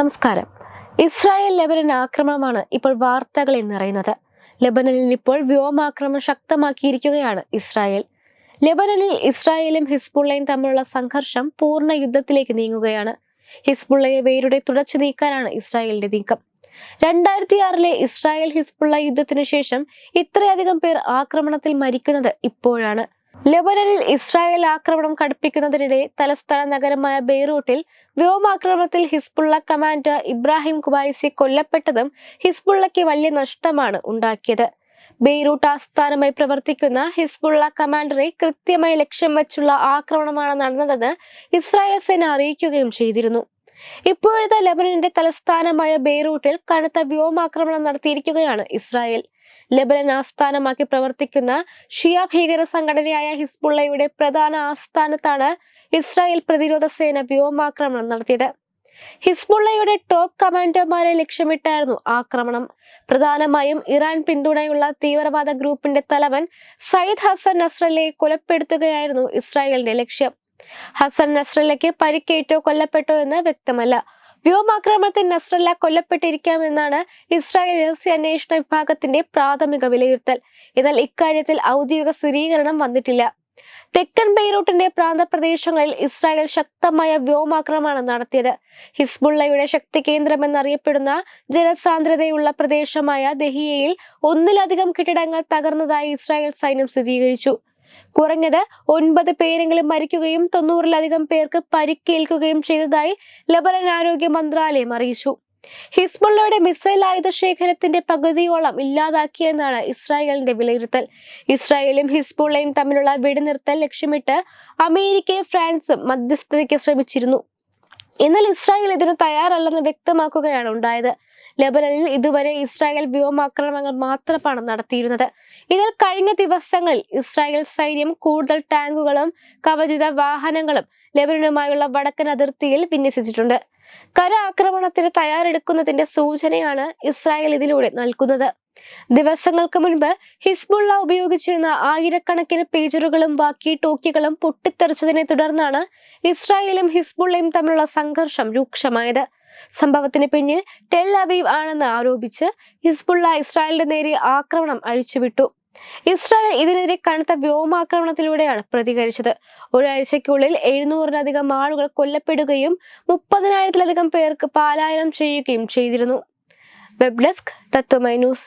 നമസ്കാരം. Israel Lebanon ആക്രമണമാണ് ഇപ്പോൾ വാർത്തകളിൽ നിറയുന്നത്. ലെബനനിൽ ഇപ്പോൾ വ്യോമാക്രമണം ശക്തമാക്കിയിരിക്കുകയാണ് ഇസ്രായേൽ. ലെബനനിൽ ഇസ്രായേലും ഹിസ്ബുള്ളയും തമ്മിലുള്ള സംഘർഷം പൂർണ യുദ്ധത്തിലേക്ക് നീങ്ങുകയാണ്. ഹിസ്ബുള്ളയെ വേരുടെ തുടച്ചു നീക്കാനാണ് ഇസ്രായേലിന്റെ നീക്കം. രണ്ടായിരത്തി ആറിലെ ഇസ്രായേൽ ഹിസ്ബുള്ള യുദ്ധത്തിനു ശേഷം ഇത്രയധികം പേർ ആക്രമണത്തിൽ മരിക്കുന്നത് ഇപ്പോഴാണ്. ലെബനനിൽ ഇസ്രായേൽ ആക്രമണം കടുപ്പിക്കുന്നതിനിടെ തലസ്ഥാന നഗരമായ ബെയ്റൂട്ടിൽ വ്യോമാക്രമണത്തിൽ ഹിസ്ബുള്ള കമാൻഡർ ഇബ്രാഹിം കുബൈസി കൊല്ലപ്പെട്ടതും ഹിസ്ബുള്ളയ്ക്ക് വലിയ നഷ്ടമാണ് ഉണ്ടാക്കിയത്. ബെയ്റൂട്ട് ആസ്ഥാനമായി പ്രവർത്തിക്കുന്ന ഹിസ്ബുള്ള കമാൻഡറെ കൃത്യമായി ലക്ഷ്യം വെച്ചുള്ള ആക്രമണമാണ് നടന്നതെന്ന് ഇസ്രായേൽ സേന അറിയിക്കുകയും ചെയ്തിരുന്നു. ഇപ്പോഴത്തെ ലെബനന്റെ തലസ്ഥാനമായ ബെയ്റൂട്ടിൽ കനത്ത വ്യോമാക്രമണം നടത്തിയിരിക്കുകയാണ് ഇസ്രായേൽ. ലെബനൻ ആസ്ഥാനമാക്കി പ്രവർത്തിക്കുന്ന ഷിയ ഭീകര സംഘടനയായ ഹിസ്ബുള്ളയുടെ പ്രധാന ആസ്ഥാനത്താണ് ഇസ്രായേൽ പ്രതിരോധ സേന വ്യോമാക്രമണം നടത്തിയത്. ഹിസ്ബുള്ളയുടെ ടോപ്പ് കമാൻഡർമാരെ ലക്ഷ്യമിട്ടായിരുന്നു ആക്രമണം. പ്രധാനമായും ഇറാൻ പിന്തുണയുള്ള തീവ്രവാദ ഗ്രൂപ്പിന്റെ തലവൻ സയ്യിദ് ഹസൻ നസ്രല്ലയെ കൊലപ്പെടുത്തുകയായിരുന്നു ഇസ്രായേലിന്റെ ലക്ഷ്യം. ഹസൻ നസ്രല്ലയ്ക്ക് പരിക്കേറ്റോ കൊല്ലപ്പെട്ടോ എന്ന് വ്യക്തമല്ല. വ്യോമാക്രമണത്തിൽ നസ്രല്ല കൊല്ലപ്പെട്ടിരിക്കാമെന്നാണ് ഇസ്രായേൽ രഹസ്യ അന്വേഷണ വിഭാഗത്തിന്റെ പ്രാഥമിക വിലയിരുത്തൽ. എന്നാൽ ഇക്കാര്യത്തിൽ ഔദ്യോഗിക സ്ഥിരീകരണം വന്നിട്ടില്ല. തെക്കൻ ബെയ്റൂട്ടിന്റെ പ്രാന്തപ്രദേശങ്ങളിൽ ഇസ്രായേൽ ശക്തമായ വ്യോമാക്രമണം നടത്തിയത്. ഹിസ്ബുള്ളയുടെ ശക്തി കേന്ദ്രമെന്നറിയപ്പെടുന്ന ജനസാന്ദ്രതയുള്ള പ്രദേശമായ ദഹിയയിൽ ഒന്നിലധികം കെട്ടിടങ്ങൾ തകർന്നതായി ഇസ്രായേൽ സൈന്യം സ്ഥിരീകരിച്ചു. കുറഞ്ഞത് ഒൻപത് പേരെങ്കിലും മരിക്കുകയും തൊണ്ണൂറിലധികം പേർക്ക് പരിക്കേൽക്കുകയും ചെയ്തതായി ലബനൻ ആരോഗ്യ മന്ത്രാലയം അറിയിച്ചു. ഹിസ്ബുള്ളയുടെ മിസൈൽ ആയുധ ശേഖരത്തിന്റെ പകുതിയോളം ഇല്ലാതാക്കിയെന്നാണ് ഇസ്രായേലിന്റെ വിലയിരുത്തൽ. ഇസ്രായേലും ഹിസ്ബുള്ളയും തമ്മിലുള്ള വെടിനിർത്തൽ ലക്ഷ്യമിട്ട് അമേരിക്കയും ഫ്രാൻസും മധ്യസ്ഥതയ്ക്ക് ശ്രമിച്ചിരുന്നു. എന്നാൽ ഇസ്രായേൽ ഇതിന് തയ്യാറല്ലെന്ന് വ്യക്തമാക്കുകയാണ് ഉണ്ടായത്. ലെബനനിൽ ഇതുവരെ ഇസ്രായേൽ വ്യോമാക്രമണങ്ങൾ മാത്രമാണ് നടത്തിയിരുന്നത്. ഇതിൽ കഴിഞ്ഞ ദിവസങ്ങളിൽ ഇസ്രായേൽ സൈന്യം കൂടുതൽ ടാങ്കുകളും കവചിത വാഹനങ്ങളും ലെബനനുമായുള്ള വടക്കൻ അതിർത്തിയിൽ വിന്യസിച്ചിട്ടുണ്ട്. കര ആക്രമണത്തിന് തയ്യാറെടുക്കുന്നതിന്റെ സൂചനയാണ് ഇസ്രായേൽ ഇതിലൂടെ നൽകുന്നത്. ദിവസങ്ങൾക്ക് മുൻപ് ഹിസ്ബുള്ള ഉപയോഗിച്ചിരുന്ന ആയിരക്കണക്കിന് പേജറുകളും വാക്കി ടോക്കികളും പൊട്ടിത്തെറിച്ചതിനെ തുടർന്നാണ് ഇസ്രായേലും ഹിസ്ബുള്ളയും തമ്മിലുള്ള സംഘർഷം രൂക്ഷമായത്. സംഭവത്തിന് പിന്നിൽ ടെൽ അവീവ് ആണെന്ന് ആരോപിച്ച് ഹിസ്ബുള്ള ഇസ്രായേലിന്റെ നേരെ ആക്രമണം അഴിച്ചുവിട്ടു. ഇസ്രായേൽ ഇതിനെതിരെ കനത്ത വ്യോമാക്രമണത്തിലൂടെയാണ് പ്രതികരിച്ചത്. ഒരാഴ്ചയ്ക്കുള്ളിൽ എഴുന്നൂറിലധികം ആളുകൾ കൊല്ലപ്പെടുകയും മുപ്പതിനായിരത്തിലധികം പേർക്ക് പാലായനം ചെയ്യുകയും ചെയ്തിരുന്നു. Web desk Tatwamayi news.